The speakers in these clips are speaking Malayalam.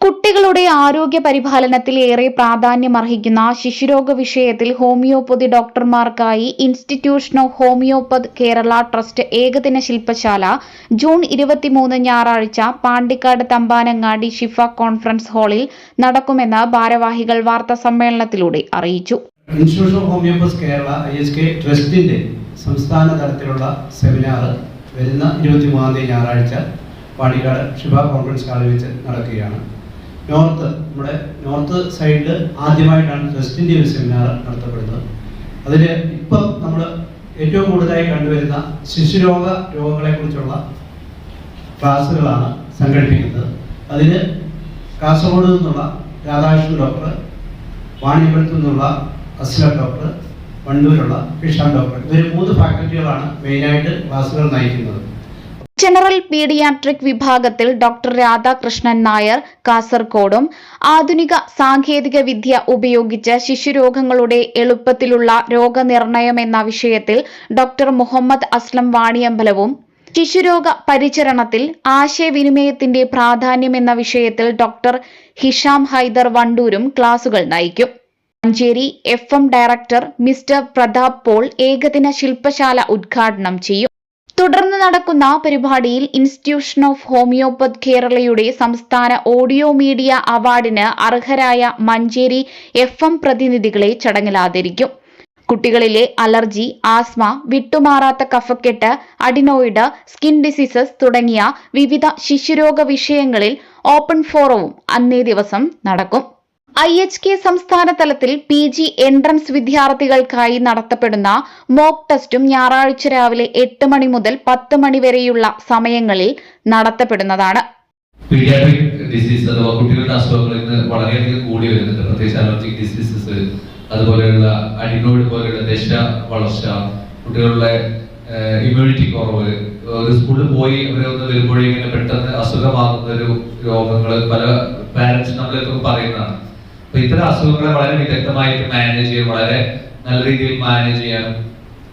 കുട്ടികളുടെ ആരോഗ്യ പരിപാലനത്തിൽ ഏറെ പ്രാധാന്യമർഹിക്കുന്ന ശിശുരോഗ വിഷയത്തിൽ homeopathy ഡോക്ടർമാർക്കായി institution of homoeopath Kerala trust ഏകദിന ശില്പശാല ജൂൺ ഇരുപത്തിമൂന്ന് ഞായറാഴ്ച പാണ്ടിക്കാട് തമ്പാനങ്ങാടി ഷിഫ കോൺഫറൻസ് ഹാളിൽ നടക്കുമെന്ന് ഭാരവാഹികൾ വാർത്താ സമ്മേളനത്തിലൂടെ അറിയിച്ചു. ഇൻസ്റ്റിറ്റ്യൂഷൻ ഓഫ് കേരള ട്രസ്റ്റിന്റെ സംസ്ഥാന തലത്തിലുള്ള സെമിനാർ വരുന്ന ഇരുപത്തിമൂന്നാം തീയതി ഞായറാഴ്ച പാണ്ടിക്കാട് ശിവ കോൺഫറൻസ് ഹാളിൽ വെച്ച് നടക്കുകയാണ്. നോർത്ത് നമ്മുടെ നോർത്ത് സൈഡിൽ ആദ്യമായിട്ടാണ് വെസ്റ്റ് ഇന്ത്യൻ സെമിനാർ നടത്തപ്പെടുന്നത്. അതിൽ ഇപ്പം നമ്മൾ ഏറ്റവും കൂടുതലായി കണ്ടുവരുന്ന ശിശുരോഗ രോഗങ്ങളെക്കുറിച്ചുള്ള ക്ലാസ്സുകളാണ് സംഘടിപ്പിക്കുന്നത്. അതിൽ കാസർഗോഡ് നിന്നുള്ള രാധാകൃഷ്ണൻ ഡോക്ടർ വാണിയമ്പലത്തു നിന്നുള്ള അസ്ലം ഡോക്ടർ വണ്ടൂരുള്ള കിഷാൻ ഡോക്ടർ. ഇവർ മൂന്ന് ഫാക്കൽറ്റികളാണ് മെയിനായിട്ട് ക്ലാസ്സുകൾ നയിക്കുന്നത്. ജനറൽ പീഡിയാട്രിക് വിഭാഗത്തിൽ ഡോക്ടർ രാധാകൃഷ്ണൻ നായർ കാസർകോടും ആധുനിക സാങ്കേതിക വിദ്യ ഉപയോഗിച്ച് ശിശുരോഗങ്ങളുടെ എളുപ്പത്തിലുള്ള രോഗനിർണയം എന്ന വിഷയത്തിൽ ഡോക്ടർ മുഹമ്മദ് അസ്ലം വാണിയമ്പലവും ശിശുരോഗ പരിചരണത്തിൽ ആശയവിനിമയത്തിന്റെ പ്രാധാന്യം എന്ന വിഷയത്തിൽ ഡോക്ടർ ഹിഷാം ഹൈദർ വണ്ടൂരും ക്ലാസുകൾ നയിക്കും. Manjeri F director mister Prathap Paul ഏകദിന ശില്പശാല ഉദ്ഘാടനം ചെയ്യും. തുടർന്ന് നടക്കുന്ന പരിപാടിയിൽ ഇൻസ്റ്റിറ്റ്യൂഷൻ ഓഫ് ഹോമിയോപ്പത് കേരളയുടെ സംസ്ഥാന ഓഡിയോ മീഡിയ അവാർഡിന് അർഹരായ മഞ്ചേരി എഫ് എം പ്രതിനിധികളെ ചടങ്ങിൽ ആദരിക്കും. കുട്ടികളിലെ അലർജി ആസ്മ വിട്ടുമാറാത്ത കഫക്കെട്ട് അഡിനോയിഡ് സ്കിൻ ഡിസീസസ് തുടങ്ങിയ വിവിധ ശിശുരോഗ വിഷയങ്ങളിൽ ഓപ്പൺ ഫോറവും അന്നേ ദിവസം നടക്കും. ഐ എച്ച് കെ സംസ്ഥാന തലത്തിൽ പി ജി എൻട്രൻസ് വിദ്യാർത്ഥികൾക്കായി നടത്തപ്പെടുന്ന മോക്ക് ടെസ്റ്റും ഞായറാഴ്ച രാവിലെ എട്ട് മണി മുതൽ പത്ത് മണി വരെയുള്ള സമയങ്ങളിൽ നടത്തപ്പെടുന്നതാണ്. കുട്ടികളുടെ കൂടി അതുപോലെയുള്ള അഡിനോയിഡ് കുട്ടികളുടെ ഇമ്മ്യൂണിറ്റി കുറവ് ഒരു സ്കൂളിൽ പോയി അവരൊന്ന് ഇങ്ങനെ പെട്ടെന്ന് അസുഖമാകുന്ന ഒരു രോഗങ്ങൾ പല പാരന്റ്സ് നമ്മളൊക്കെ പറയുന്നതാണ്. അപ്പൊ ഇത്തരം അസുഖങ്ങളെ വളരെ വിദഗ്ധമായിട്ട് മാനേജ് ചെയ്യാൻ വളരെ നല്ല രീതിയിൽ മാനേജ് ചെയ്യാൻ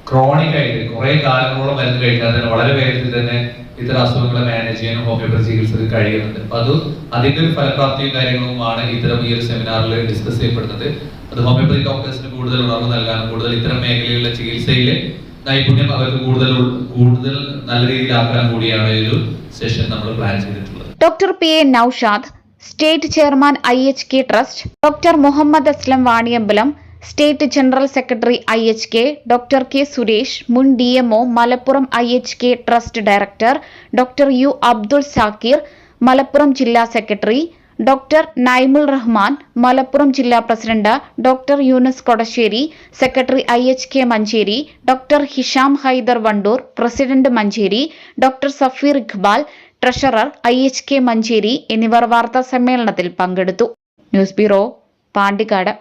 ക്രോണിക് ആയിട്ട് കുറെ കാലങ്ങളോളം മരുന്ന് കഴിക്കാൻ തന്നെ വളരെ വേഗത്തിൽ തന്നെ ഇത്തരം അസുഖങ്ങളെ മാനേജ് ചെയ്യാനും ഹോമിയോപ്പതി ചികിത്സക്ക് കഴിയുന്നുണ്ട്. അപ്പൊ അത് അതിന്റെ ഒരു ഫലപ്രാപ്തിയും കാര്യങ്ങളുമാണ് ഇത്തരം ഈ ഒരു സെമിനാറിൽ ഡിസ്കസ് ചെയ്യപ്പെടുന്നത്. അത് ഹോമിയോപ്പതി ഡോക്ടേഴ്സിന് കൂടുതൽ ഉണർവ് നൽകാനും കൂടുതൽ ഇത്തരം മേഖലകളിലെ ചികിത്സയിൽ നൈപുണ്യം അവർക്ക് കൂടുതൽ കൂടുതൽ നല്ല രീതിയിലാക്കാൻ കൂടിയാണ് ഈ ഒരു സെഷൻ നമ്മൾ പ്ലാൻ ചെയ്തിട്ടുള്ളത്. Doctor P A Noushad state chairman I H K trust doctor Muhammad Aslam Vaniyambalam state general secretary I H K doctor K Suresh മുൻ D M O Malappuram I H K trust director doctor U Abdul Zakir Malappuram ജില്ലാ സെക്രട്ടറി ഡോക്ടർ നൈമുൽ റഹ്മാൻ മലപ്പുറം ജില്ലാ president doctor Yunus Kodassery secretary I H K Manjeri doctor Hisham Haider Wandoor president Manjeri doctor Safeer Iqbal treasurer I H K Manjeri എന്നിവർ വാർത്താ സമ്മേളനത്തിൽ പങ്കെടുത്തു. News bureau Pandikkad.